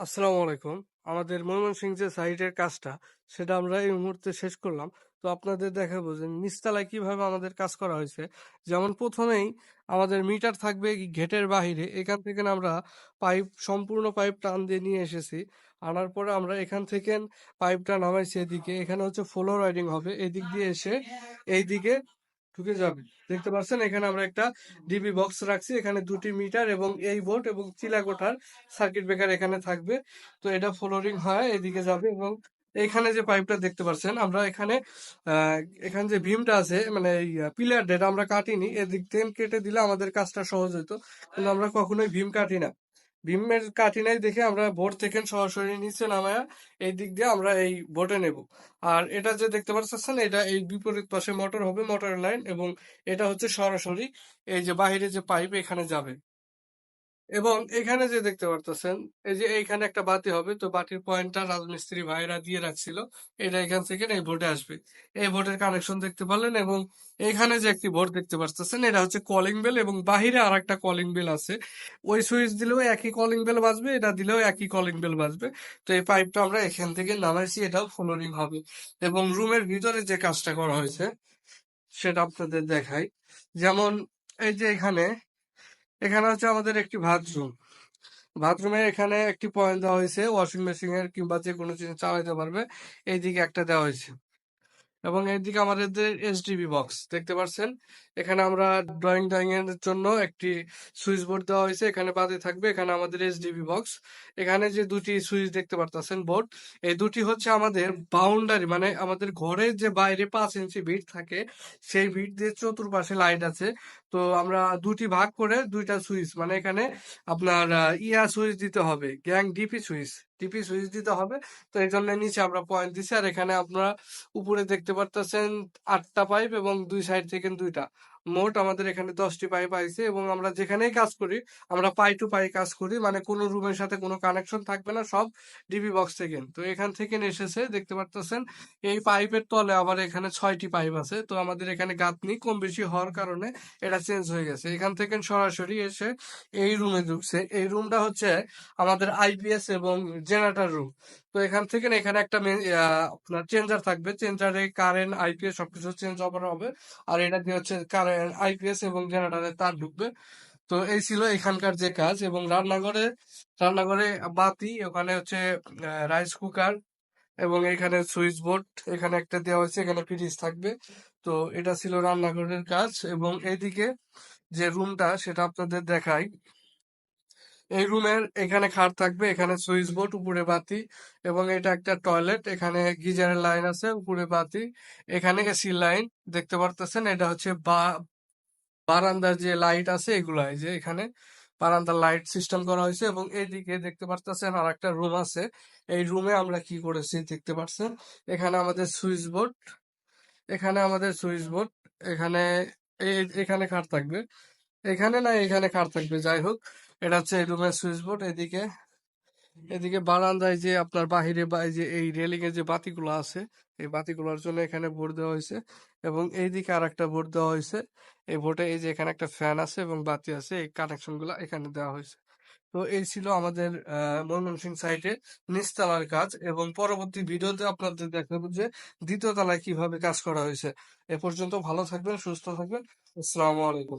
আসসালামু আলাইকুম। আমাদের ময়মনসিংহ যে সাইটের কাজটা, সেটা আমরা এই মুহূর্তে শেষ করলাম। তো আপনাদের দেখাবো যে নিচতলায় কীভাবে আমাদের কাজ করা হয়েছে। যেমন প্রথমেই আমাদের মিটার থাকবে গেটের বাহিরে। এখান থেকে আমরা পাইপ, সম্পূর্ণ পাইপ টান দিয়ে নিয়ে এসেছি। আনার পরে আমরা এখান থেকে পাইপটা নামাইছি এদিকে। এখানে হচ্ছে ফ্লোর রাইডিং হবে। এদিক দিয়ে এসে এইদিকে ঢুকে যাবে। দেখতে পাচ্ছেন, এখানে আমরা একটা ডিবি বক্স রাখছি। এখানে দুটি মিটার এবং এই বোর্ড এবং চিলা চিলাকোঠার সার্কিট ব্রেকার এখানে থাকবে। তো এটা ফ্লোরিং হয়, এদিকে যাবে এবং এখানে যে পাইপটা দেখতে পাচ্ছেন, আমরা এখানে এখানে যে ভীমটা আছে মানে এই পিলার ডেটা আমরা কাটিনি। এদিক থেকে কেটে দিলে আমাদের কাজটা সহজ হতো কিন্তু আমরা কখনোই ভীম কাটি না। ভীমের কাটি নাই দেখে আমরা ভোট থেকে সরাসরি নিচে নামায়া এই দিক দিয়ে আমরা এই ভোটে নেব। আর এটা যে দেখতে পাচ্ছেন, এটা এই বিপরীত পাশে মোটর হবে মোটর লাইন, এবং এটা হচ্ছে সরাসরি এই যে বাহিরে যে পাইপ, এখানে যাবে। এবং এখানে যে দেখতে পারতেছেন এই যে এইখানে একটা বাতি হবে তো বাতির পয়েন্টটা রাজমিস্ত্রি ভাইরা দিয়ে রাখছিল। এটা এখান থেকে এই বোর্ডে আসবে। এই বোর্ডের কানেকশন দেখতে পারলেন এবং এখানে যে একটি বোর্ড দেখতে পারতেছেন এটা হচ্ছে কলিং বেল এবং বাহিরে আর একটা কলিং বেল আছে। ওই সুইচ দিলেও একই কলিং বেল বাজবে এটা দিলেও একই কলিং বেল বাজবে। তো এই পাইপটা আমরা এখান থেকে নামাইছি এটাও ফ্লোরিং হবে এবং রুমের ভিতরে যে কাজটা করা হয়েছে সেটা আপনাদের দেখাই। যেমন এই যে এখানে এখানে হচ্ছে আমাদের একটি বাথরুম বাথরুমে এখানে একটি পয়েন্ট দেওয়া হয়েছে। ওয়াশিং মেশিন এর কিংবা যে কোনো জিনিস চালাতে পারবে। এইদিকে একটা দেওয়া হয়েছে। এবং এইদিকে আমাদের এসডিবি বক্স দেখতে পাচ্ছেন? এখানে আমরা ড্রয়িং ড্রয়িং এর জন্য একটি সুইচ বোর্ড দেওয়া হয়েছে। এখানে বাদে থাকবে এখানে আমাদের এসডিবি বক্স এখানে যে দুটি সুইচ দেখতে পারতেছেন বোর্ড এই দুটি হচ্ছে আমাদের বাউন্ডারি মানে আমাদের ঘরের যে বাইরে পাঁচ ইঞ্চি বিট থাকে, সেই বিট দিয়ে চতুর্পাশে লাইট আছে। তো আমরা দুটি ভাগ করে দুইটা সুইচ মানে এখানে আপনার ইয়া সুইচ দিতে হবে gang DP switch DP switch দিতে হবে। তো এই জন্য নিচে আমরা পয়েন্ট দিছি। আর এখানে আপনারা উপরে দেখতে পারতেছেন আটটা পাইপ এবং দুই সাইড থেকে দুইটা। মোট আমাদের এখানে দশটি পাইপ আইছে এবং আমরা যেখানেই কাজ করি, আমরা পাই টু পাই কাজ করি মানে কোনো রুমের সাথে কোনো কানেকশন থাকবে না, সব ডিবি বক্স থেকে তো এখান থেকে এসেছে, দেখতে পারতেছেন, এই পাইপের তলে আবার এখানে ছয়টি পাইপ আছে। তো আমাদের এখানে গাঁথনি কম বেশি হওয়ার কারণে এটা চেঞ্জ হয়ে গেছে। এখান থেকে সরাসরি এসে এই রুমে ঢুকছে। এই রুমটা হচ্ছে আমাদের আইপিএস এবং জেনারেটর রুম তো এখান থেকে এখানে একটা আপনার চেঞ্জার থাকবে। চেঞ্জারে কারেন্ট আইপিএস সবকিছু চেঞ্জ ওভার হবে। আর এটা দিয়ে হচ্ছে কারেন্ট আইপিএস এবং জেনারেটরে তার ঢুকবে। তো এই ছিল এখানকার যে কাজ। এবং রান্নাঘরে রান্নাঘরে বাতি, ওখানে হচ্ছে রাইস কুকার এবং এখানে সুইচ বোর্ড এখানে একটা দেওয়া হয়েছে, এখানে ফ্রিজ থাকবে। তো এটা ছিল রান্নাঘরের কাজ। এবং এইদিকে যে রুমটা সেটা আপনাদের দেখাই। এই রুমের এখানে খাট থাকবে, এখানে সুইচ বোর্ড, উপরে বাতি এবং এটা একটা টয়লেট। এখানে গিজারের লাইন আছে, উপরে বাতি। এখানে এসি লাইন, দেখতে পারতেছেন? এটা হচ্ছে বা, বারান্দার যে লাইট আছে, এগুলো যে এখানে বারান্দার লাইট সিস্টেম করা হয়েছে এবং এইদিকে দেখতে পারতেছেন আর একটা রুম আছে। এই রুমে আমরা কি করেছি দেখতে পাচ্ছেন এখানে আমাদের সুইচ বোর্ড, এখানে আমাদের সুইচ বোর্ড, এখানে এখানে খাট থাকবে। এখানে না, এখানে কার থাকবে? যাই হোক, এটা হচ্ছে এই রুমের সুইচ বোর্ড এদিকে এদিকে বারান্দায় যে আপনার বাহিরে বা যে, এই রেলিং এর যে বাতিগুলো আছে, এই বাতিগুলোর জন্য এখানে ভোট দেওয়া হয়েছে এবং এইদিকে আর একটা বোর্ড দেওয়া হয়েছে। এই বোর্ডে এই যে এখানে একটা ফ্যান আছে এবং বাতি আছে, এই কানেকশনগুলো এখানে দেওয়া হয়েছে। তো এই ছিল আমাদের, আহ ময়মনসিংহ সাইটে নিচতলার কাজ এবং পরবর্তী ভিডিওতে আপনাদের দেখাবো যে দ্বিতীয় তলায় কীভাবে কাজ করা হয়েছে। এ পর্যন্ত ভালো থাকবেন, সুস্থ থাকবেন। আসসালামু আলাইকুম।